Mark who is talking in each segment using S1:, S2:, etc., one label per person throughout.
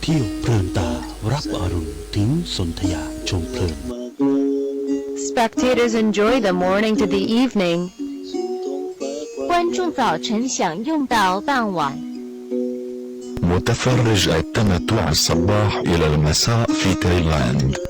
S1: เที่ยวเพลินตารับอรุณถึงสนธยาชมเพลิน
S2: Spectators enjoy the morning to the evening.
S3: 观众早晨享用到傍晚。
S4: متفرج التمتع الصباح إلى المساء في تايلاند.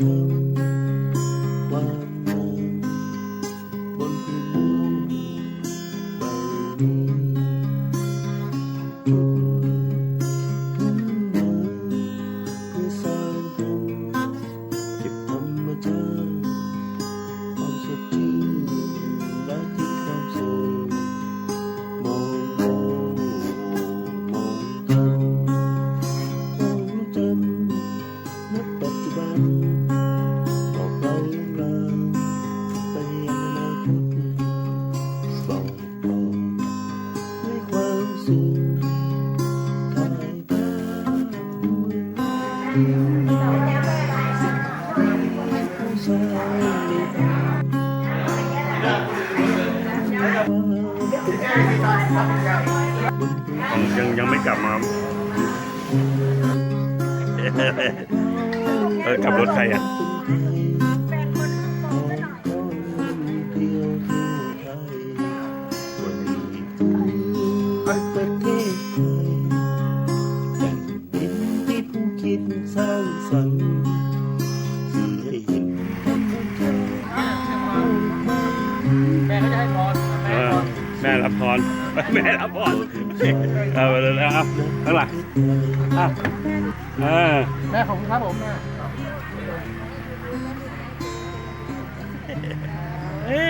S5: Thank you. ยังยังไม่กลับมาเออก
S6: ลับรถใครอะ
S5: รแม่
S6: รับพรเอาไปเลยนะครับเท่ไหร่อ่
S7: แม่ของคุ
S8: ณ
S4: ครับผมแม่เอ๊